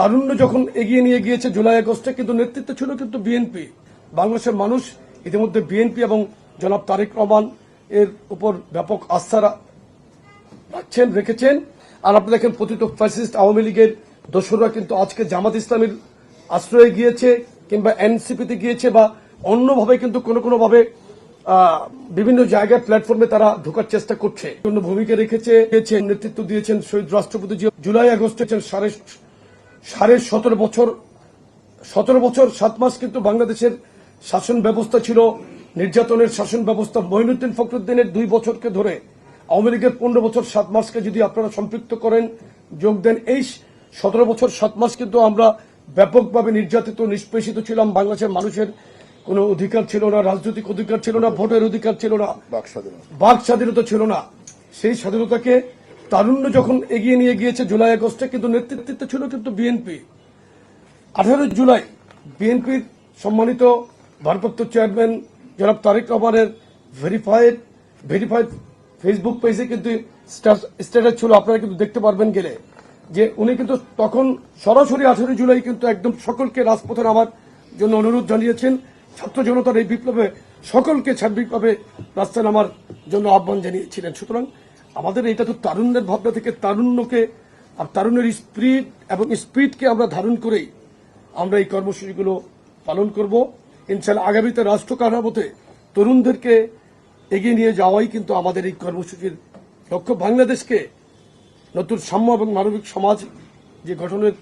তারুণ্য যখন এগিয়ে নিয়ে গিয়েছে জুলাই আগস্টে, কিন্তু নেতৃত্ব ছিল কিন্তু বিএনপি বাংলাদেশের মানুষ ইতিমধ্যে বিএনপি এবং জনাব তারেক রহমান এর উপর ব্যাপক আস্থা রাখছেন, রেখেছেন। আর আপনি দেখেন পতিত ফ্যাসিস্ট আওয়ামী লীগের দোসররা কিন্তু আজকে জামাত ইসলামের আশ্রয়ে গিয়েছে কিংবা এনসিপিতে গিয়েছে বা অন্যভাবে কিন্তু কোনো কোনো ভাবে বিভিন্ন জায়গায় প্ল্যাটফর্মে তারা ঢোকার চেষ্টা করছে। জন্য ভূমিকা রেখেছে নেতৃত্ব দিয়েছেন শহীদ রাষ্ট্রপতি জুলাই আগস্টে সাড়ে সাড়ে সতেরো বছর সতেরো বছর সাত মাস কিন্তু বাংলাদেশের শাসন ব্যবস্থা ছিল। নির্যাতনের শাসন ব্যবস্থা মহিনুদ্দিন ফখরুদ্দিনের দুই বছরকে ধরে। আওয়ামী লীগের পনেরো বছর সাত মাসকে যদি আপনারা সম্পৃক্ত করেন যোগ দেন। এই সতেরো বছর সাত মাস কিন্তু আমরা ব্যাপকভাবে নির্যাতিত নিষ্পেষিত ছিলাম। বাংলাদেশের মানুষের কোনো অধিকার ছিল না রাজনৈতিক অধিকার ছিল না ভোটের অধিকার ছিল না বাক স্বাধীনতা। ছিল না। সেই স্বাধীনতাকে তারুণ্য যখন এগিয়ে নিয়ে গিয়েছে জুলাই আগস্টে, কিন্তু নেতৃত্ব ছিল কিন্তু বিএনপি আঠারো জুলাই বিএনপির সম্মানিত ভারপ্রাপ্ত চেয়ারম্যান জনাব তারেক রহমানের ভেরিফাইড ভেরিফাইড ফেসবুক পেজে কিন্তু স্ট্যাটাস ছিল, আপনারা কিন্তু দেখতে পারবেন গেলে, যে উনি কিন্তু তখন সরাসরি আঠারো জুলাই কিন্তু একদম সকলকে রাজপথে নামার জন্য অনুরোধ জানিয়েছেন। ছাত্র জনতার এই বিপ্লবে সকলকে সার্বিকভাবে রাস্তায় নামার জন্য আহ্বান জানিয়েছিলেন। সুতরাং আমাদের এটা তো তারুণ্যের ভাবনা থেকে তারুণ্যকে আর তারুণ্যের স্পিরিট এবং স্পিডকে আমরা ধারণ করেই আমরা এই কর্মসূচিগুলো পালন করব। ইনশাল্লাহ আগামীতে রাষ্ট্র কাঠামোতে তরুণদেরকে এগিয়ে নিয়ে যাওয়াই কিন্তু আমাদের এই কর্মসূচির লক্ষ্য। বাংলাদেশকে নতুন সাম্য এবং মানবিক সমাজ যে গঠনের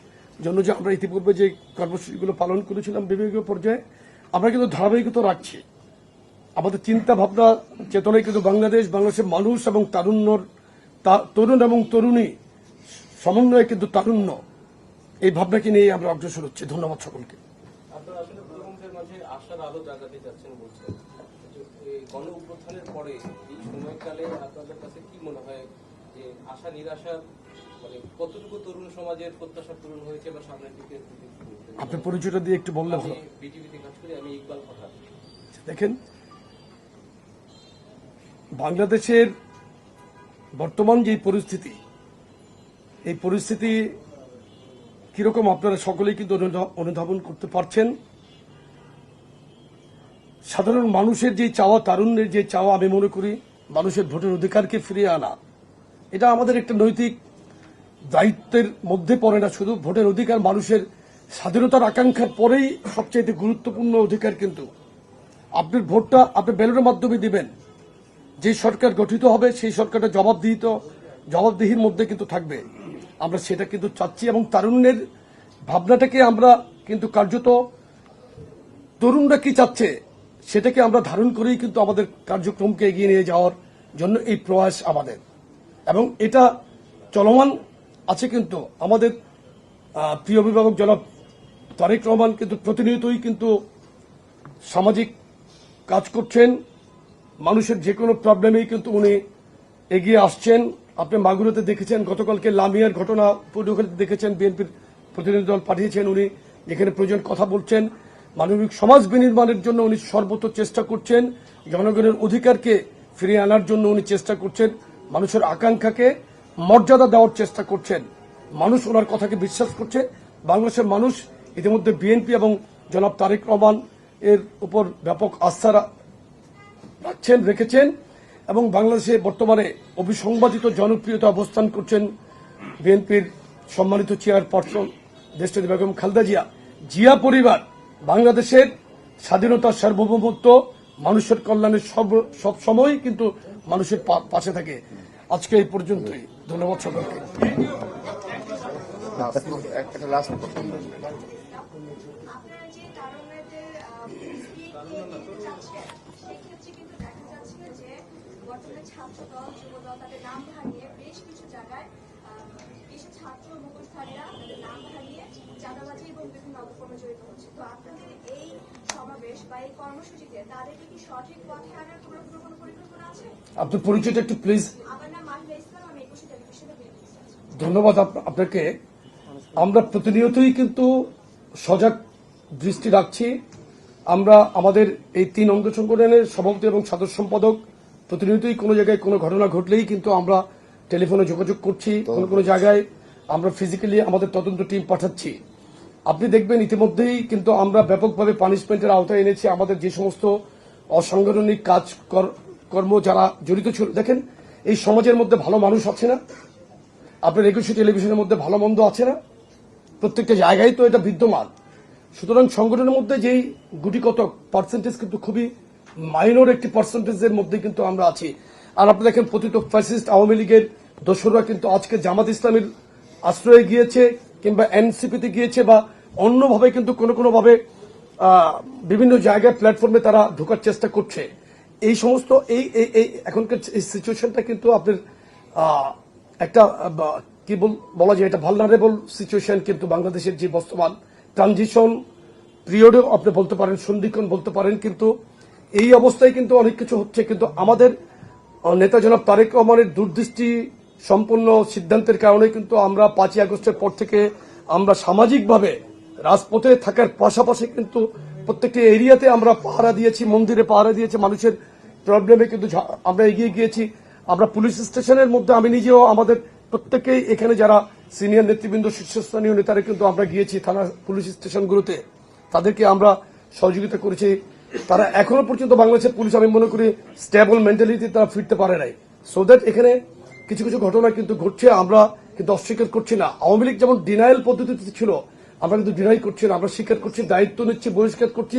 জন্য যে আমরা ইতিপূর্বে যে কর্মসূচিগুলো পালন করেছিলাম বিভাগীয় পর্যায়ে, আমরা কিন্তু ধারাবাহিকতা রাখছি। আমাদের চিন্তা ভাবনা চেতনায় কিন্তু বাংলাদেশ বাংলাদেশের মানুষ এবং তারুণ্যর তরুণ এবং তরুণী সমন্বয়ে কিন্তু তারুণ্য। এই ভাবনাকে নিয়ে আমরা অগ্রসর হচ্ছি। ধন্যবাদ সকলকে। আপনারা আসলে প্রবন্ধের মাঝে আশার আলো জাগাতে যাচ্ছেন বলছেন। এই গণ উত্থানের পরে এই সময়কালে আপনাদের কাছে কি মনে হয় যে আশা নিরাশার মানে কতটুকু তরুণ সমাজের প্রত্যাশা পূরণ হয়েছে বা সামনের দিকে আপনি পরিচয়টা দিয়ে একটু বললে ভালো। দেখেন বাংলাদেশের বর্তমান যে পরিস্থিতি, এই পরিস্থিতি কীরকম আপনারা সকলেই কিন্তু অনুধা- অনুধাবন করতে পারছেন। সাধারণ মানুষের যে চাওয়া, তারুণ্যের যে চাওয়া আমি মনে করি, মানুষের ভোটের অধিকারকে ফিরিয়ে আনা, এটা আমাদের একটা নৈতিক দায়িত্বের মধ্যে পড়ে না। শুধু ভোটের অধিকার মানুষের স্বাধীনতার আকাঙ্ক্ষার পরেই সবচেয়ে গুরুত্বপূর্ণ অধিকার কিন্তু। আপনার ভোটটা, আপনি ব্যালটের মাধ্যমে দিবেন যে সরকার গঠিত হবে, সেই সরকারটা জবাবদিহিত, জবাবদিহির মধ্যে কিন্তু থাকবে। আমরা সেটা কিন্তু চাচ্ছি এবং তারুণ্যের ভাবনাটাকে আমরা কিন্তু কার্যত, তরুণরা কি চাচ্ছে সেটাকে আমরা ধারণ করেই কিন্তু আমাদের কার্যক্রমকে এগিয়ে নিয়ে যাওয়ার জন্য এই প্রয়াস আমাদের। এবং এটা চলমান আছে কিন্তু। আমাদের প্রিয় অভিভাবক জনাব তারেক রহমান কিন্তু প্রতিনিয়তই কিন্তু সামাজিক কাজ করছেন। মানুষের যে কোনো প্রবলেমেই কিন্তু উনি এগিয়ে আসছেন। আপনি মাগুরাতে দেখেছেন, গতকালকে লামিয়ার ঘটনা পটুয়াখালীতে দেখেছেন, বিএনপির প্রতিনিধি দল পাঠিয়েছেন উনি যেখানে প্রয়োজন কথা বলছেন। মানবিক সমাজ বিনির্মাণের জন্য উনি সর্বত চেষ্টা করছেন, জনগণের অধিকারকে ফিরিয়ে আনার জন্য উনি চেষ্টা করছেন, মানুষের আকাঙ্ক্ষাকে মর্যাদা দেওয়ার চেষ্টা করছেন। মানুষ ওনার কথাকে বিশ্বাস করছে। বাংলাদেশের মানুষ ইতিমধ্যে বিএনপি এবং জনাব তারেক রহমান এর উপর ব্যাপক আস্থা রাখছেন, রেখেছেন এবং বাংলাদেশে বর্তমানে অভিসংবাদিত জনপ্রিয়তা অবস্থান করছেন বিএনপির সম্মানিত চেয়ারপারসন দেশটি বেগম খালদা জিয়া। জিয়া পরিবার বাংলাদেশের স্বাধীনতার সার্বভৌমত্ব, মানুষের কল্যাণের সব সব সময় কিন্তু মানুষের পাশে থাকে। আজকে এই পর্যন্তই। ধন্যবাদ সকলকে। বর্তমানে ছাত্র দল যুব দল তাদের নাম হারিয়ে বেশ কিছু জায়গায় কিছু ছাত্র মুখোশধারীরা তাদের নাম হারিয়ে চাঁদাবাজি এবং বিভিন্ন অপকর্মে জড়িত হচ্ছে। তো আপনাদের এই সমাবেশ বা এই কর্মসূচিতে তাদেরকে কি সঠিক পথে আনার কোনো কোনো পরিকল্পনা আছে? আপনার পরিচয়টা একটু প্লিজ আমার নাম মাহিলা ইসলাম আমি একুশে টেলিভিশনে ধন্যবাদ আপ- আপনাকে। আমরা প্রতিনিয়তই কিন্তু সজাগ দৃষ্টি রাখছি। আমরা আমাদের এই তিন অঙ্গ সংগঠনের সভাপতি এবং সাধারণ সম্পাদক প্রতিনিয়তই কোনো জায়গায় কোনো ঘটনা ঘটলেই কিন্তু আমরা টেলিফোনে যোগাযোগ করছি কোনো কোনো জায়গায় আমরা ফিজিক্যালি আমাদের তদন্ত টিম পাঠাচ্ছি। আপনি দেখবেন ইতিমধ্যেই কিন্তু আমরা ব্যাপকভাবে পানিশমেন্টের আওতায় এনেছি। আমাদের যে সমস্ত অসাংগঠনিক কাজ কর- কর্ম যারা জড়িত ছিল দেখেন এই সমাজের মধ্যে ভালো মানুষ আছে না? আপনার একুশে টেলিভিশনের মধ্যে ভালো মন্দ আছে না? প্রত্যেকটা জায়গায় তো এটা বিদ্যমান। সুতরাং সংগঠনের মধ্যে যেই গুটি কত পার্সেন্টেজ কিন্তু খুবই মাইনর একটি পার্সেন্টেজের মধ্যে কিন্তু আমরা আছি। আর আপনি দেখেন পতিত ফ্যাসিস্ট আওয়ামী লীগের দোসররা কিন্তু আজকে জামাত ইসলামের আশ্রয়ে গিয়েছে কিংবা এনসিপিতে গিয়েছে বা অন্যভাবে কিন্তু কোনো কোনোভাবে বিভিন্ন জায়গায় প্ল্যাটফর্মে তারা ঢোকার চেষ্টা করছে। এই সমস্ত, এই এখনকার এই সিচুয়েশনটা কিন্তু আপনার একটা কি বলা যায় এটা ভালনারেবল সিচুয়েশন কিন্তু বাংলাদেশের যে বর্তমান ট্রানজিশন পিরিয়ডেও আপনি বলতে পারেন, সন্ধিক্ষণ বলতে পারেন কিন্তু এই অবস্থায় কিন্তু অনেক কিছু হচ্ছে, কিন্তু আমাদের নেতা জনাব তারেক রহমানের দূরদৃষ্টি সম্পন্ন সিদ্ধান্তের কারণে কিন্তু আমরা পাঁচই আগস্টের পর থেকে আমরা সামাজিকভাবে রাজপথে থাকার পাশাপাশি কিন্তু প্রত্যেকটি এরিয়াতে আমরা পাহারা দিয়েছি, মন্দিরে পাহারা দিয়েছি, মানুষের প্রবলেমে কিন্তু আমরা এগিয়ে গিয়েছি। আমরা পুলিশ স্টেশনের মধ্যে আমি নিজেও আমাদের প্রত্যেকেই এখানে যারা সিনিয়র নেতৃবৃন্দ, শীর্ষস্থানীয় নেতারা কিন্তু আমরা গিয়েছি থানা পুলিশ স্টেশনগুলোতে। তাদেরকে আমরা সহযোগিতা করেছি। তারা এখনও পর্যন্ত বাংলাদেশের পুলিশ, আমি মনে করি স্টেবল মেন্টালিটি তারা ফিরতে পারে নাই। সো দ্যাট এখানে কিছু কিছু ঘটনা কিন্তু ঘটছে, আমরা কিন্তু অস্বীকার করছি না। আওয়ামী লীগ যেমন ডিনায়াল পদ্ধতিতে ছিল, আমরা কিন্তু ডিনাই করছি না, আমরা স্বীকার করছি, দায়িত্ব নিচ্ছি, বহিষ্কার করছি,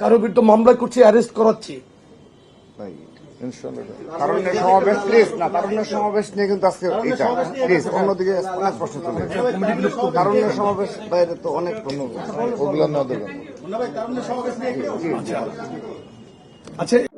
কারও বিরুদ্ধে মামলা করছি অ্যারেস্ট করাচ্ছি। সমাবেশ প্লিজ না তারুণ্যের সমাবেশ নিয়ে কিন্তু আজকে এটা প্লিজ অন্যদিকে অনেক প্রশ্ন তুলে তারুণ্যের সমাবেশ বাইরে তো অনেক ওগুলো না দেবেন আচ্ছা